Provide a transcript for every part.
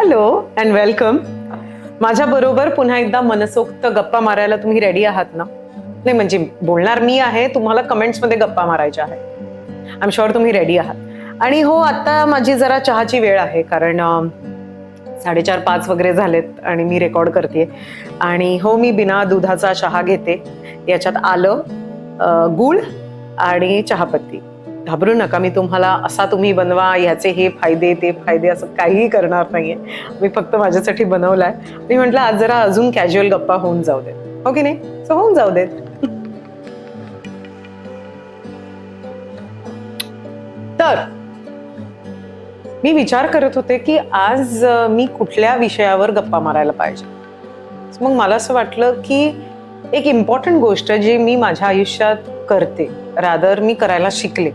Hello and welcome माझ्या बरोबर पुन्हा एकदा मनसोक्त गप्पा मारायला तुम्ही रेडी आहात ना? नाही म्हणजे बोलणार मी आहे तुम्हाला कमेंट्समध्ये गप्पा मारायच्या आहे आय एम शुअर तुम्ही रेडी आहात. आणि हो आता माझी जरा चहाची वेळ आहे कारण साडेचार पाच वगैरे झालेत आणि मी रेकॉर्ड करते आणि हो मी बिना दुधाचा चहा घेते. याच्यात आलं गूळ आणि चहापत्ती. घाबरू नका मी तुम्हाला असा तुम्ही बनवा याचे हे फायदे ते फायदे असं काहीही करणार नाही आहे मी फक्त माझ्यासाठी बनवलाय. मी म्हटलं आज जरा अजून कॅज्युअल गप्पा होऊन जाऊ देत. हो की नाही? सो होऊन जाऊ देत. तर मी विचार करत होते की आज मी कुठल्या विषयावर गप्पा मारायला पाहिजे? मग मला असं वाटलं की एक इम्पॉर्टंट गोष्ट जी मी माझ्या आयुष्यात करते रादर मी करायला शिकले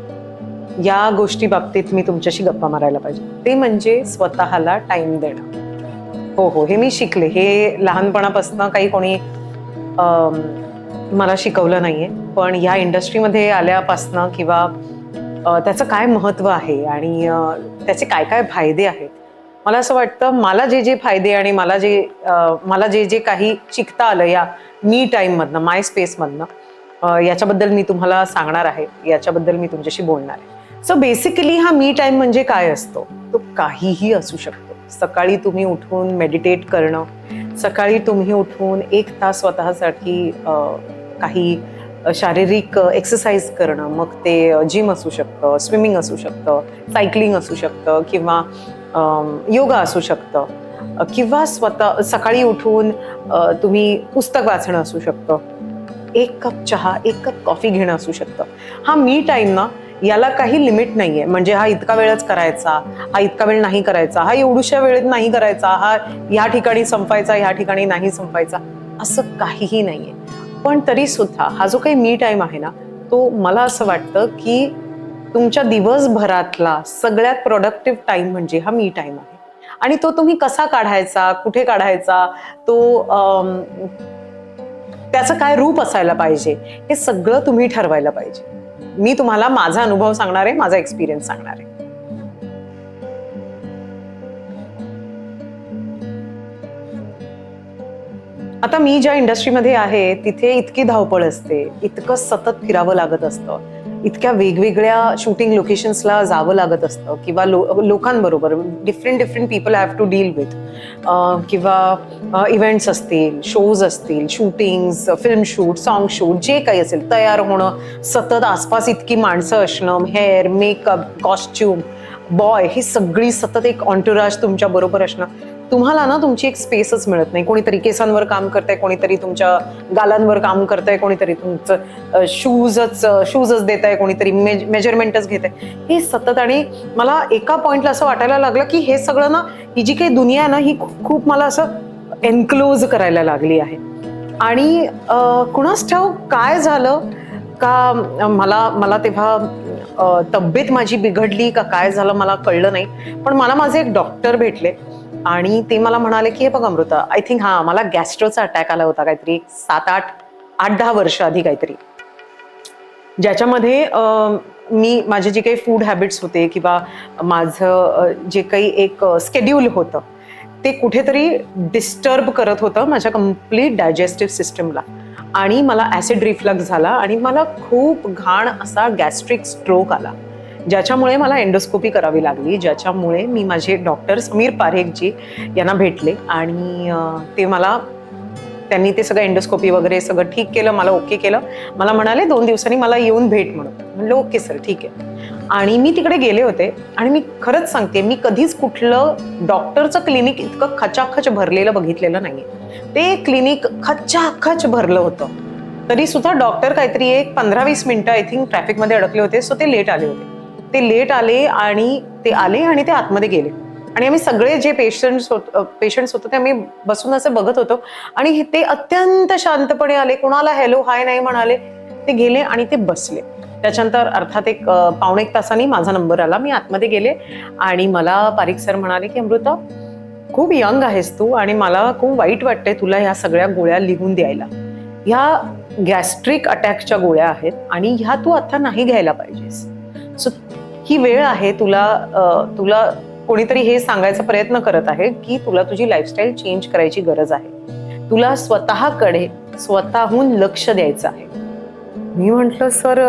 या गोष्टी बाबतीत मी तुमच्याशी गप्पा मारायला पाहिजे. ते म्हणजे स्वतःला टाइम देणं. हो हो हे मी शिकले. हे लहानपणापासून काही कोणी मला शिकवलं नाहीये. पण या इंडस्ट्रीमध्ये आल्यापासनं किंवा त्याचं काय महत्त्व आहे आणि त्याचे काय काय फायदे आहेत? मला असं वाटतं मला जे जे फायदे आणि मला जे मला जे जे काही शिकता आलं या मी टाईममधनं माय स्पेसमधनं याच्याबद्दल मी तुम्हाला सांगणार आहे. याच्याबद्दल मी तुमच्याशी बोलणार आहे. सो बेसिकली हा मी टाईम म्हणजे काय असतो? तो काहीही असू शकतो. सकाळी तुम्ही उठून मेडिटेट करणं सकाळी तुम्ही उठून एक तास स्वतःसाठी काही शारीरिक एक्सरसाइज करणं मग ते जिम असू शकतं स्विमिंग असू शकतं सायकलिंग असू शकतं किंवा योगा असू शकतं किंवा स्वतः सकाळी उठून तुम्ही पुस्तक वाचणं असू शकतं एक कप चहा एक कप कॉफी घेणं असू शकतं. हा मी टाईम ना याला काही लिमिट नाहीये. म्हणजे हा इतका वेळच करायचा हा इतका वेळ नाही करायचा हा एवढूशा वेळेत नाही करायचा हा या ठिकाणी संपायचा ह्या ठिकाणी नाही संपायचा असं काहीही नाहीये. पण तरी सुद्धा हा जो काही मी टाईम आहे ना तो मला असं वाटतं की तुमच्या दिवसभरातला सगळ्यात प्रोडक्टिव्ह टाइम म्हणजे हा मी टाइम आहे. आणि तो तुम्ही कसा काढायचा कुठे काढायचा तो त्याचं काय रूप असायला पाहिजे हे सगळं तुम्ही ठरवायला पाहिजे. मी तुम्हाला माझा अनुभव सांगणार आहे माझा एक्सपिरियन्स सांगणार आहे. आता मी ज्या इंडस्ट्रीमध्ये आहे तिथे इतकी धावपळ असते इतकं सतत फिरावं लागत असतं. इतक्या वेगवेगळ्या शूटिंग लोकेशन्सला जावं लागत असतं किंवा लो लोकांबरोबर different different people have to deal with किंवा इव्हेंट्स असतील शोज असतील shootings film shoot song shoot जे काही असेल तयार होणं सतत आसपास इतकी माणसं असणं हेअर मेकअप कॉस्ट्युम बॉय ही सगळी सतत एक ऑन्टुराज तुमच्या बरोबर असणं तुम्हाला ना तुमची एक स्पेसच मिळत नाही. कोणीतरी केसांवर काम करतंय कोणीतरी तुमच्या गालांवर काम करतंय कोणीतरी तुमचं शूजच शूजच देत आहे कोणीतरी मेजरमेंटच घेत आहे हे सतत आणि मला एका पॉईंटला असं वाटायला लागलं की हे सगळं ना ही जी काही दुनिया आहे ना ही खूप मला असं एनक्लोज करायला लागली आहे. आणि कुणास ठाऊ काय झालं का मला मला तेव्हा तब्येत माझी बिघडली का काय झालं मला कळलं नाही. पण मला माझे एक डॉक्टर भेटले. आणि ते मला म्हणाले की हे बघ अमृता आय थिंक हा मला गॅस्ट्रोचा अटॅक आला होता काहीतरी सात आठ आठ दहा वर्ष आधी काहीतरी. ज्याच्यामध्ये मी माझे जे काही फूड हॅबिट्स होते किंवा माझं जे काही एक स्केड्यूल होतं ते कुठेतरी डिस्टर्ब करत होतं माझ्या कंप्लीट डायजेस्टिव्ह सिस्टमला आणि मला ॲसिड रिफ्लक्स झाला आणि मला खूप घाण असा गॅस्ट्रिक स्ट्रोक आला. ज्याच्यामुळे मला एंडोस्कोपी करावी लागली ज्याच्यामुळे मी माझे डॉक्टर समीर पारेखजी यांना भेटले आणि ते मला त्यांनी ते सगळं एंडोस्कोपी वगैरे सगळं ठीक केलं मला ओके केलं. मला म्हणाले दोन दिवसांनी मला येऊन भेट म्हणून. म्हणलं ओके सर ठीक आहे. आणि मी तिकडे गेले होते आणि मी खरंच सांगते मी कधीच कुठलं डॉक्टरचं क्लिनिक इतकं खचाखच भरलेलं बघितलेलं नाही ते क्लिनिक खचाखच भरलं होतं. तरी सुद्धा डॉक्टर काहीतरी एक पंधरा वीस मिनटं आय थिंक ट्रॅफिकमध्ये अडकले होते सो ते लेट आले होते. ते लेट आले आणि ते आले आणि ते आतमध्ये गेले. आणि आम्ही सगळे जे पेशंट्स होत पेशंट्स होतो ते आम्ही बसून असं बघत होतो. आणि हे- ते अत्यंत शांतपणे आले कोणाला हॅलो हाय नाही म्हणाले ते गेले आणि ते बसले. त्याच्यानंतर अर्थात एक पावणे एक तासाने माझा नंबर आला. मी आतमध्ये गेले आणि मला पारिक सर म्हणाले की अमृता खूप यंग आहेस तू आणि मला खूप वाईट वाटतंय तुला ह्या सगळ्या गोळ्या लिहून द्यायला. ह्या गॅस्ट्रिक अटॅकच्या गोळ्या आहेत आणि ह्या तू आता नाही घ्यायला पाहिजेस. सो ही वेळ आहे तुला तुला कोणीतरी हे सांगायचा प्रयत्न करत आहे की तुला तुझी लाईफस्टाईल चेंज करायची गरज आहे. तुला स्वतःकडे स्वतःहून लक्ष द्यायचं आहे. मी म्हंटल सर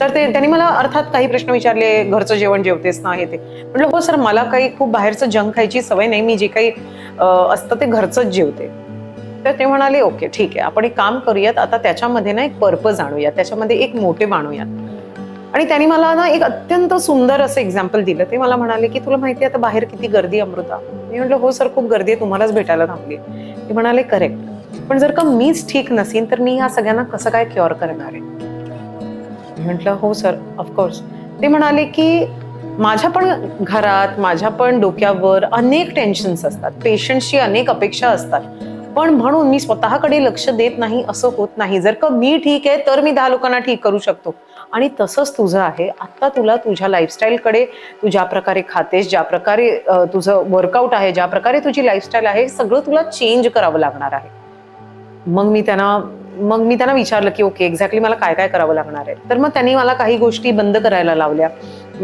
तर ते त्यांनी मला अर्थात काही प्रश्न विचारले घरचं जेवण जेवतेस ना हे ते. म्हटलं हो सर मला काही खूप बाहेरचं जंक खायची सवय नाही मी जे काही असतं ते घरचंच जेवते. तर ते म्हणाले ओके ठीक आहे आपण एक काम करूयात आता त्याच्यामध्ये ना एक पर्पज आणूयात त्याच्यामध्ये एक मोठे आणूयात आणि त्यांनी मला ना एक अत्यंत सुंदर असं एक्झाम्पल दिलं. ते मला म्हणाले की तुला माहिती आहे आता बाहेर किती गर्दी अमृता? मी म्हटलं हो सर खूप गर्दी आहे. तुम्हालाच भेटायला थांबली. ते म्हणाले करेक्ट. पण जर का मीच ठीक नसेन तर मी ह्या सगळ्यांना कसं काय क्युअर करणार आहे? मी म्हटलं हो सर ऑफकोर्स ते म्हणाले की माझ्या पण घरात माझ्या पण डोक्यावर अनेक टेन्शन्स असतात. पेशंटची अनेक अपेक्षा असतात. पण म्हणून मी स्वतःकडे लक्ष देत नाही असं होत नाही. जर का मी ठीक आहे तर मी दहा लोकांना ठीक करू शकतो. आणि तसंच तुझं आहे. आत्ता तुला तुझ्या लाईफस्टाईलकडे तू ज्या प्रकारे खातेस ज्या प्रकारे तुझं वर्कआउट आहे ज्या प्रकारे तुझी लाईफस्टाईल आहे सगळं तुला चेंज करावं लागणार आहे. मग मी त्यांना मग मी त्यांना विचारलं की ओके एक्झॅक्टली मला काय काय करावं लागणार आहे? तर मग त्यांनी मला काही गोष्टी बंद करायला लावल्या.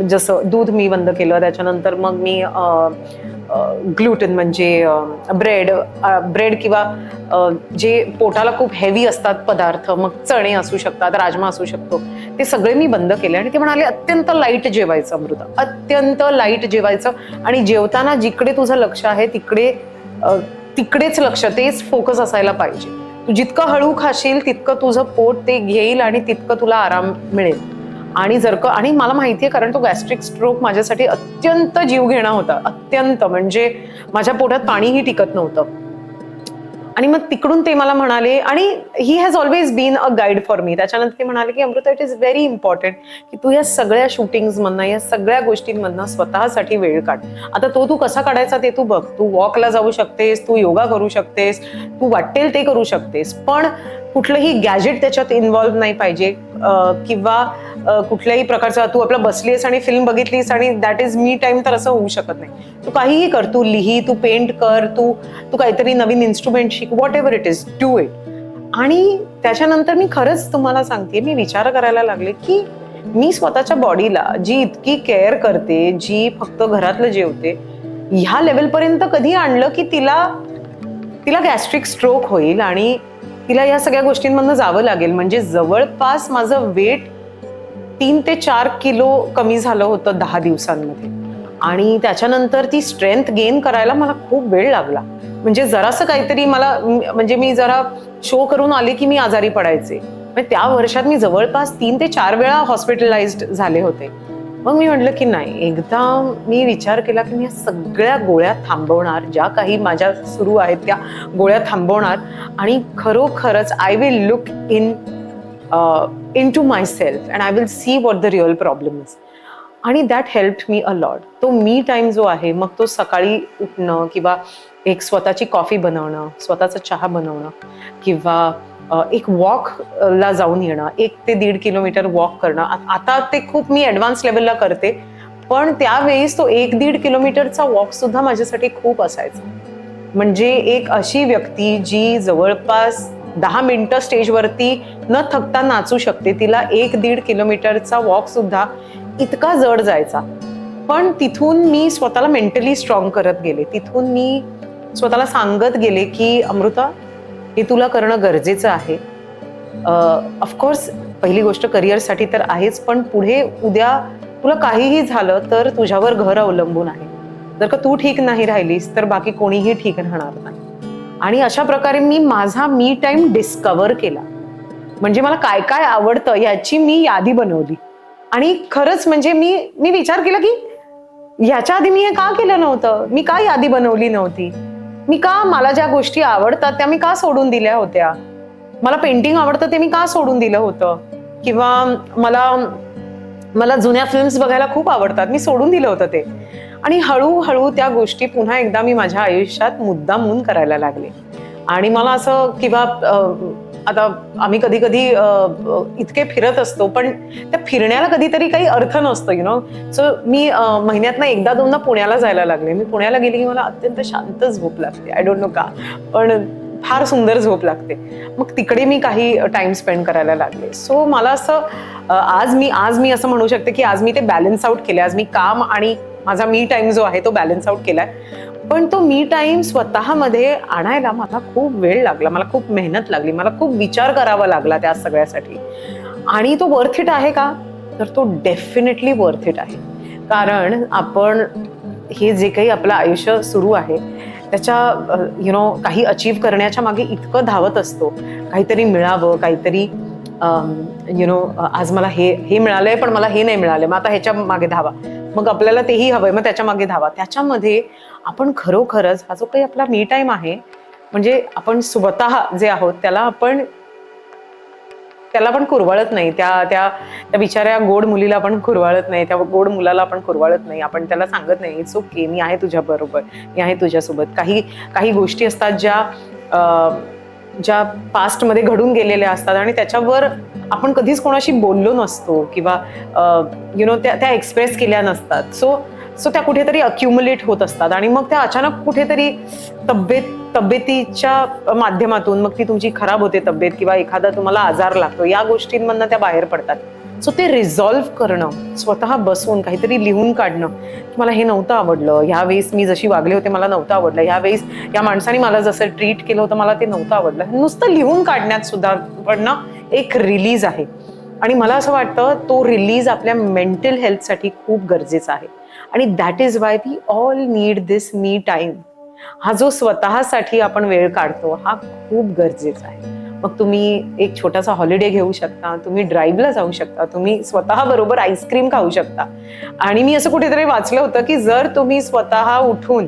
जसं दूध मी बंद केलं त्याच्यानंतर मग मी ग्लुटन म्हणजे ब्रेड ब्रेड किंवा जे पोटाला खूप हेवी असतात पदार्थ मग चणे असू शकतात राजमा असू शकतो ते सगळे मी बंद केले आणि ते म्हणाले अत्यंत लाइट जेवायचं अमृता अत्यंत लाइट जेवायचं आणि जेवताना जिकडे तुझं लक्ष आहे तिकडे तिकडेच लक्ष तेच फोकस असायला पाहिजे. तू जितकं हळू खाशील तितकं तुझं पोट ते घेईल आणि तितकं तुला आराम मिळेल. आणि जर का आणि मला माहिती आहे कारण तो गॅस्ट्रिक स्ट्रोक माझ्यासाठी अत्यंत जीव घेणा होता. अत्यंत. म्हणजे माझ्या पोटात पाणीही टिकत नव्हतं. आणि मग तिकडून ते मला म्हणाले आणि he has always been a guide for me त्याच्यानंतर ते म्हणाले की Amruta it is very important की तू या सगळ्या शूटिंग्समधनं या सगळ्या गोष्टींमधनं स्वतःसाठी वेळ काढ. आता तो तू कसा काढायचा ते तू बघ. तू वॉकला जाऊ शकतेस तू योगा करू शकतेस तू वाटेल ते करू शकतेस. पण कुठलंही गॅजेट त्याच्यात इन्व्हॉल्व्ह नाही पाहिजे. किंवा कुठल्याही प्रकारचा तू आपला बसलीस आणि फिल्म बघितलीस आणि दॅट इज मी टाइम तर असं होऊ शकत नाही. तू काहीही कर तू लिही तू पेंट कर तू तू काहीतरी नवीन इन्स्ट्रुमेंट शिक whatever it is do it आणि त्याच्यानंतर मी खरंच तुम्हाला सांगते मी विचार करायला लागले की मी स्वतःच्या बॉडीला जी इतकी केअर करते जी फक्त घरातलं जेवते ह्या लेवलपर्यंत कधी आणलं की तिला तिला गॅस्ट्रिक स्ट्रोक होईल आणि तिला या सगळ्या गोष्टींमधनं जावं लागेल. म्हणजे जवळपास माझं वेट तीन ते चार किलो कमी झालं होतं दहा दिवसांमध्ये. आणि त्याच्यानंतर ती स्ट्रेंथ गेन करायला मला खूप वेळ लागला. म्हणजे जरासं काहीतरी मला म्हणजे मी जरा शो करून आले की मी आजारी पडायचे. म्हणजे त्या वर्षात मी जवळपास तीन ते चार वेळा हॉस्पिटलाइज्ड झाले होते. मग मी म्हटलं की नाही एकदा मी विचार केला की मी या सगळ्या गोळ्या थांबवणार ज्या काही माझ्या सुरू आहेत त्या गोळ्या थांबवणार आणि खरोखरच I will look in into myself and I will see what the real problem is आणि that help me a lot तो मी टाईम जो आहे मग तो सकाळी उठणं किंवा एक स्वतःची कॉफी बनवणं स्वतःचा चहा बनवणं किंवा एक वॉक ला जाऊन येणं एक ते दीड किलोमीटर वॉक करणं. आता ते खूप मी ॲडव्हान्स लेवलला करते पण त्यावेळेस तो एक दीड किलोमीटरचा वॉक सुद्धा माझ्यासाठी खूप असायचा. म्हणजे एक अशी व्यक्ती जी जवळपास दहा मिनटं स्टेजवरती न थकता नाचू शकते तिला एक दीड किलोमीटरचा वॉक सुद्धा इतका जड जायचा. पण तिथून मी स्वतःला मेंटली स्ट्रॉंग करत गेले. तिथून मी स्वतःला सांगत गेले की अमृता हे तुला करणं गरजेचं आहे. ऑफकोर्स पहिली गोष्ट करिअरसाठी तर आहेच पण पुढे उद्या तुला काहीही झालं तर तुझ्यावर घर अवलंबून आहे. जर का तू ठीक नाही राहिलीस तर बाकी कोणीही ठीक राहणार नाही. आणि अशा प्रकारे मी माझा मी टाईम डिस्कवर केला. म्हणजे मला काय काय आवडतं याची मी यादी बनवली. आणि खरंच म्हणजे मी मी विचार केला की ह्याच्या आधी मी हे का केलं नव्हतं? मी का यादी बनवली नव्हती? मी का मला ज्या गोष्टी आवडतात त्या मी का सोडून दिल्या होत्या? मला पेंटिंग आवडतं ते मी का सोडून दिलं होतं? किंवा मला मला जुन्या फिल्म्स बघायला खूप आवडतात मी सोडून दिलं होतं ते. आणि हळूहळू त्या गोष्टी पुन्हा एकदा मी माझ्या आयुष्यात मुद्दामून करायला लागले. आणि मला असं किंवा आता आम्ही कधी कधी इतके फिरत असतो पण त्या फिरण्याला कधीतरी काही अर्थ नसतो यु नो सो मी महिन्यातनं एकदा दोनदा पुण्याला जायला लागले. मी पुण्याला गेली की मला अत्यंत शांत झोप लागते. आय डोंट नो का. पण फार सुंदर झोप लागते. मग तिकडे मी काही टाइम स्पेंड करायला लागले. सो मला असं आज मी आज मी असं म्हणू शकते की आज मी ते बॅलन्स आउट केले आज मी काम आणि माझा मी टाइम जो आहे तो बॅलन्स आउट केलाय. पण तो मी टाईम स्वतःमध्ये आणायला मला खूप वेळ लागला. मला खूप मेहनत लागली. मला खूप विचार करावा लागला त्या सगळ्यासाठी. आणि तो वर्थ इट आहे का? तर तो डेफिनेटली वर्थ इट आहे. कारण आपण हे जे काही आपलं आयुष्य सुरू आहे त्याच्या यु नो काही अचीव करण्याच्या मागे इतकं धावत असतो. काहीतरी मिळावं काहीतरी यु नो आज मला हे हे मिळालंय पण मला हे नाही मिळालंय. मग आता ह्याच्या मागे धावा. मग आपल्याला तेही हवंय. मग त्याच्यामागे धावा. त्याच्यामध्ये आपण खरोखरच हा जो काही आपला मी टाईम आहे म्हणजे आपण स्वतः जे आहोत त्याला आपण त्याला पण कुरवाळत नाही. त्या त्या त्या बिचाऱ्या गोड मुलीला आपण कुरवाळत नाही. त्या गोड मुलाला आपण कुरवाळत नाही. आपण त्याला सांगत नाही इट्स ओके मी आहे तुझ्या बरोबर. मी आहे तुझ्यासोबत. काही काही गोष्टी असतात ज्या ज्या पास्टमध्ये घडून गेलेल्या असतात आणि त्याच्यावर आपण कधीच कोणाशी बोललो नसतो किंवा यु नो त्या त्या एक्सप्रेस केल्या नसतात. सो सो त्या कुठेतरी अक्युमुलेट होत असतात आणि मग त्या अचानक कुठेतरी तब्येत तब्येतीच्या माध्यमातून मग ती तुमची खराब होते तब्येत किंवा एखादा तुम्हाला आजार लागतो या गोष्टींमधनं त्या बाहेर पडतात. सो ते रिझॉल्व्ह करणं स्वतः बसून काहीतरी लिहून काढणं की मला हे नव्हतं आवडलं. ह्या वेळेस मी जशी वागले होते मला नव्हतं आवडलं. ह्या वेळेस या माणसाने मला जसं ट्रीट केलं होतं मला ते नव्हतं आवडलं. नुसतं लिहून काढण्यात सुद्धा पण ना एक रिलीज आहे. आणि मला असं वाटतं तो रिलीज आपल्या मेंटल हेल्थसाठी खूप गरजेचा आहे. आणि that is why we all need this me time हा जो स्वतःसाठी आपण वेळ काढतो हा खूप गरजेचा आहे. मग तुम्ही एक छोटासा हॉलिडे घेऊ शकता तुम्ही ड्राईव्हला जाऊ शकता तुम्ही स्वतः बरोबर आईस्क्रीम खाऊ शकता. आणि मी असं कुठेतरी वाचलं होतं की जर तुम्ही स्वतः उठून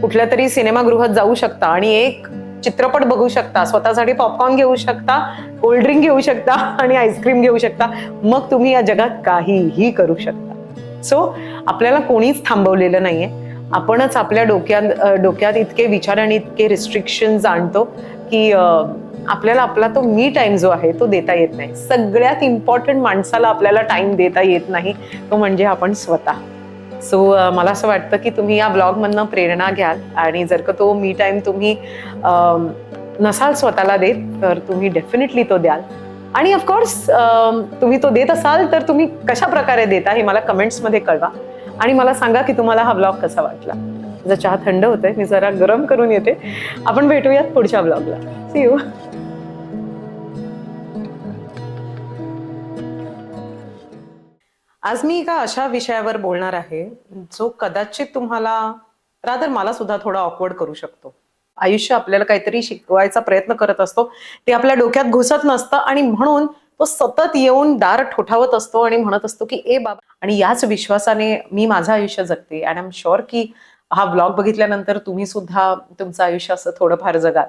कुठल्या तरी सिनेमागृहात जाऊ शकता आणि एक चित्रपट बघू शकता स्वतःसाठी पॉपकॉर्न घेऊ शकता कोल्ड्रिंक घेऊ शकता आणि आईस्क्रीम घेऊ शकता मग तुम्ही या जगात काहीही करू शकता. सो आपल्याला कोणीच थांबवलेलं नाहीये. आपणच आपल्या डोक्यात डोक्यात इतके विचार आणि इतके रिस्ट्रिक्शन आणतो की आपल्याला आपला तो मी टाइम जो आहे तो देता येत नाही. सगळ्यात इम्पॉर्टंट माणसाला आपल्याला टाइम देता येत नाही तो म्हणजे आपण स्वतः. सो मला असं वाटतं की तुम्ही या ब्लॉगमधनं प्रेरणा घ्याल आणि जर का तो मी टाईम तुम्ही नसाल स्वतःला देत तर तुम्ही डेफिनेटली तो द्याल. आणि ऑफकोर्स तुम्ही तो देत असाल तर तुम्ही कशा प्रकारे देता हे मला कमेंट्समध्ये कळवा. आणि मला सांगा की तुम्हाला हा ब्लॉग कसा वाटला. माझा चहा थंड होतोय मी जरा गरम करून येते. आपण भेटूयात पुढच्या ब्लॉगला सी यू आज मी एका अशा विषयावर बोलणार आहे जो कदाचित तुम्हाला रादर मला सुद्धा थोडा ऑकवर्ड करू शकतो. आयुष्य आपल्याला काहीतरी शिकवायचा प्रयत्न करत असतो ते आपल्या डोक्यात घुसत नसतं आणि म्हणून तो सतत येऊन दार ठोठावत असतो आणि म्हणत असतो की ए बाबा. आणि याच विश्वासाने मी माझं आयुष्य जगते अँड आय एम शुअर की हा ब्लॉग बघितल्यानंतर तुम्ही सुद्धा तुमचं आयुष्य असं थोडंफार जगाल.